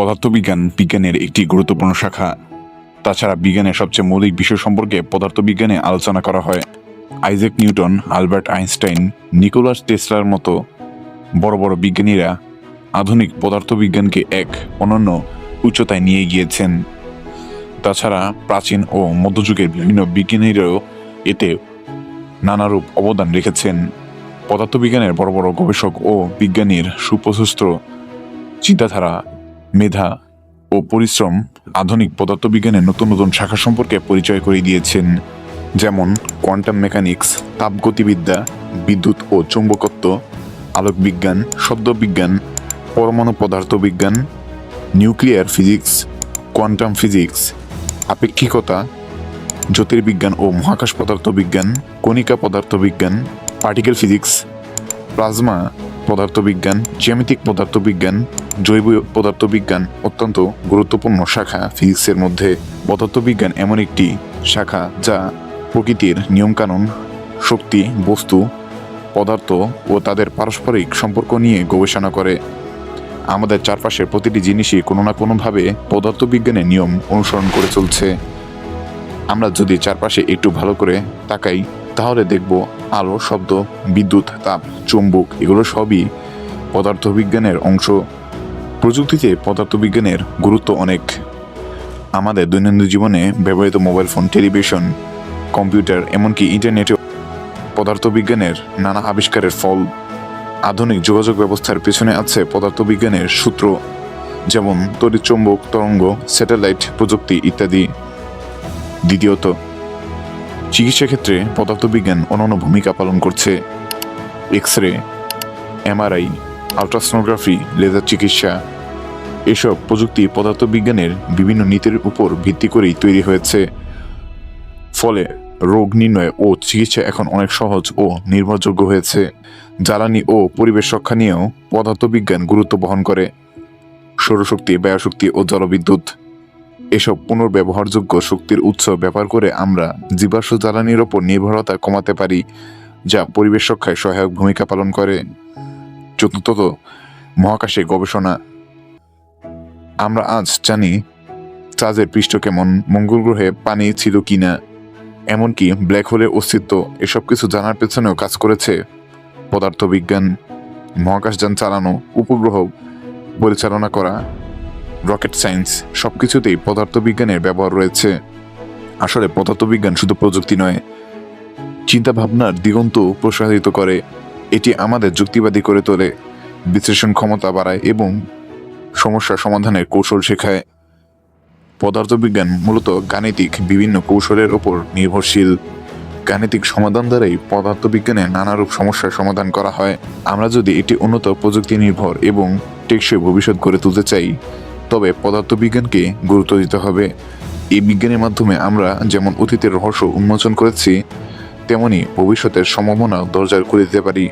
পদার্থবিজ্ঞান বিজ্ঞানের একটি গুরুত্বপূর্ণ শাখা। তাছাড়া বিজ্ঞানের সবচেয়ে মৌলিক বিষয় সম্পর্কে পদার্থবিজ্ঞানে আলোচনা করা হয়। Isaac Newton, Albert Einstein, Nicholas টেসলার মতো বড় বড় বিজ্ঞানীরা আধুনিক পদার্থবিজ্ঞানকে এক অনন্য উচ্চতায় নিয়ে গিয়েছেন। তাছাড়া প্রাচীন ও মধ্যযুগের বিভিন্ন বিজ্ঞানীরাও এতে নানারূপ অবদান রেখেছেন। পদার্থবিজ্ঞানের বড় বড় গবেষক ও বিজ্ঞানীর সুপ্রশস্ত চিন্তাধারা মেধা ও পরিশ্রম আধুনিক পদার্থবিজ্ঞানের নতুন নতুন শাখা সম্পর্কে পরিচয় করে দিয়েছেন, যেমন কোয়ান্টাম মেকানিক্স, তাপগতিবিদ্যা, বিদ্যুৎ ও চৌম্বকত্ব, আলোকবিজ্ঞান, শব্দবিজ্ঞান, পরমাণু পদার্থবিজ্ঞান, নিউক্লিয়ার ফিজিক্স, কোয়ান্টাম ফিজিক্স, আপেক্ষিকতা, জ্যোতির্বিজ্ঞান ও মহাকাশ পদার্থবিজ্ঞান, কণিকা পদার্থবিজ্ঞান, পার্টিকেল ফিজিক্স, প্লাজমা পদার্থবিজ্ঞান, জ্যামিতিক পদার্থবিজ্ঞান, জৈব পদার্থবিজ্ঞান অত্যন্ত গুরুত্বপূর্ণ শাখা ফিজিক্সের মধ্যে। পদার্থবিজ্ঞান এমন একটি শাখা যা প্রকৃতির নিয়মকানুন, শক্তি, বস্তু, পদার্থ ও তাদের পারস্পরিক সম্পর্ক নিয়ে গবেষণা করে। আমাদের চারপাশের প্রতিটি জিনিসই কোনো না কোনোভাবে পদার্থবিজ্ঞানের নিয়ম অনুসরণ করে চলছে। আমরা যদি চারপাশে একটু ভালো করে তাকাই, তাহলে দেখব আলো, শব্দ, বিদ্যুৎ, তাপ, চুম্বক, এগুলো সবই পদার্থবিজ্ঞানের অংশ। প্রযুক্তিতে পদার্থবিজ্ঞানের গুরুত্ব অনেক। আমাদের দৈনন্দিন জীবনে ব্যবহৃত মোবাইল ফোন, টেলিভিশন, কম্পিউটার, এমনকি ইন্টারনেটে পদার্থবিজ্ঞানের নানা আবিষ্কারের ফল। আধুনিক যোগাযোগ ব্যবস্থার পেছনে আছে পদার্থবিজ্ঞানের সূত্র, যেমন তড়িৎচুম্বক তরঙ্গ, স্যাটেলাইট প্রযুক্তি ইত্যাদি। দ্বিতীয়ত চিকিৎসা ক্ষেত্রে পদার্থবিজ্ঞান অনন্য ভূমিকা পালন করছে X ray MRI ultrasonography, laser চিকিৎসা, এসব প্রযুক্তি পদার্থবিজ্ঞানের বিভিন্ন নীতির উপর ভিত্তি করেই তৈরি হয়েছে। ফলে রোগ নির্ণয় ও চিকিৎসা এখন অনেক সহজ ও নির্ভরযোগ্য হয়েছে। জ্বালানি ও পরিবেশ রক্ষা নিয়েও পদার্থবিজ্ঞান গুরুত্ব বহন করে। সৌরশক্তি, বায়ুশক্তি ও জলবিদ্যুৎ এসব পুনর্ব্যবহারযোগ্য শক্তির উৎস ব্যবহার করে আমরা জীবাশ্ম জ্বালানির ওপর নির্ভরতা কমাতে পারি, যা পরিবেশ রক্ষায় সহায়ক ভূমিকা পালন করে। চতুর্থত, মহাকাশে গবেষণা। আমরা আজ জানি চাঁদের পৃষ্ঠ কেমন, মঙ্গল গ্রহে পানি ছিল কি না এমনকি ব্ল্যাক হোলের অস্তিত্ব, এসব কিছু জানার পেছনেও কাজ করেছে। পদার্থবিজ্ঞান, মহাকাশযান চালানো, উপগ্রহ পরিচালনা করা রকেট সায়েন্স সব কিছুতেই পদার্থবিজ্ঞানের ব্যবহার রয়েছে। আসলে পদার্থবিজ্ঞান শুধু প্রযুক্তি নয়, চিন্তাভাবনার দিগন্ত প্রসারিত করে। এটি আমাদের যুক্তিবাদী করে তোলে, বিশ্লেষণ ক্ষমতা বাড়ায় এবং সমস্যা সমাধানের কৌশল শেখায়। পদার্থবিজ্ঞান মূলত গাণিতিক বিভিন্ন কৌশলের ওপর নির্ভরশীল। গাণিতিক সমাধান দ্বারাই পদার্থবিজ্ঞানে নানারূপ সমস্যার সমাধান করা হয়। আমরা যদি একটি উন্নত প্রযুক্তি নির্ভর এবং টেকসই ভবিষ্যৎ গড়ে তুলতে চাই তবে পদার্থবিজ্ঞানকে গুরুত্ব দিতে হবে। এই বিজ্ঞানের মাধ্যমে আমরা যেমন অতীতের রহস্য উন্মোচন করেছি, তেমনি ভবিষ্যতের সম্ভাবনা দরজার করে দিতে পারি।